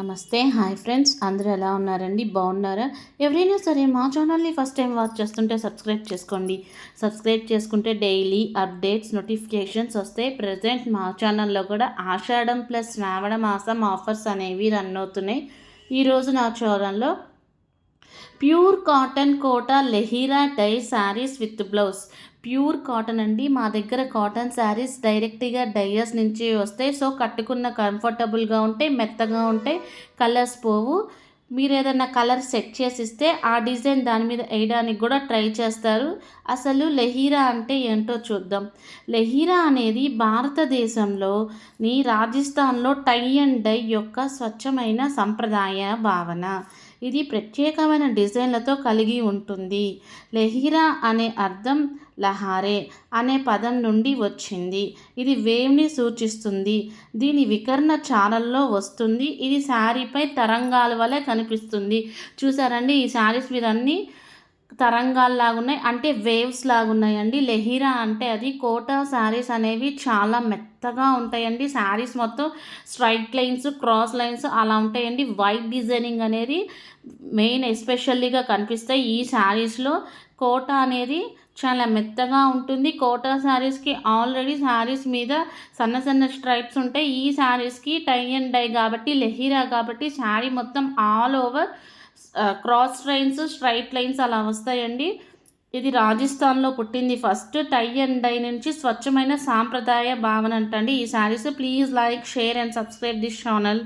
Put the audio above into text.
నమస్తే hi friends. అందరూ ఎలా ఉన్నారండి? బాగున్నారా? ఎవరైనా సరే మా ఛానల్ని ఫస్ట్ టైం వాచ్ చేస్తుంటే సబ్స్క్రైబ్ చేసుకోండి. సబ్స్క్రైబ్ చేసుకుంటే డైలీ అప్డేట్స్ నోటిఫికేషన్స్ వస్తాయి. ప్రజెంట్ మా ఛానల్లో కూడా ఆషాఢం ప్లస్ శ్రావణ మాసం ఆఫర్స్ అనేవి రన్ అవుతున్నాయి. ఈరోజు నా ఛానల్లో pure cotton Kota Leheriya tie saris with blouse. Pure cotton అండి. మా దగ్గర కాటన్ శారీస్ డైరెక్ట్గా డైయర్స్ నుంచి వస్తాయి. సో కట్టుకున్న కంఫర్టబుల్గా ఉంటాయి మెత్తగా ఉంటాయి కలర్స్ పోవు. మీరు ఏదైనా కలర్ సెట్ చేసి ఇస్తే ఆ డిజైన్ దాని మీద వేయడానికి కూడా ట్రై చేస్తారు. అసలు లెహీరా అంటే ఏంటో చూద్దాం. లెహీరా అనేది భారతదేశంలోని రాజస్థాన్లో టై అండ్ డై యొక్క స్వచ్ఛమైన సంప్రదాయ భావన. ఇది ప్రత్యేకమైన డిజైన్లతో కలిగి ఉంటుంది. లెహిరా అనే అర్థం లహారే అనే పదం నుండి వచ్చింది. ఇది వేవ్ని సూచిస్తుంది. దీని వికర్ణ ఛానల్లో వస్తుంది. ఇది శారీపై తరంగాల వలె కనిపిస్తుంది. చూసారండి ఈ శారీస్ మీద అన్నీ తరంగాల్లాగా ఉన్నాయి అంటే వేవ్స్ లాగా ఉన్నాయండి లెహిరా అంటే అది కోటా శారీస్ అనేవి చాలా మెత్తగా ఉంటాయండి. శారీస్ మొత్తం స్ట్రైట్ లైన్స్ క్రాస్ లైన్స్ అలా ఉంటాయండి. వైట్ డిజైనింగ్ అనేది మెయిన్ ఎస్పెషల్లీగా కనిపిస్తాయి. ఈ శారీస్లో కోట అనేది చాలా మెత్తగా ఉంటుంది. కోటా శారీస్కి ఆల్రెడీ శారీస్ మీద సన్న సన్న స్ట్రైప్స్ ఉంటాయి. ఈ శారీస్కి టై అండ్ డై కాబట్టి లెహీరా కాబట్టి శారీ మొత్తం all over cross lines straight lines అలా వస్తాయండి. ఇది రాజస్థాన్లో పుట్టింది. ఫస్ట్ టై అండ్ డై నుంచి స్వచ్ఛమైన సాంప్రదాయ భావన అంటండి. ఈ saris please like share and subscribe this channel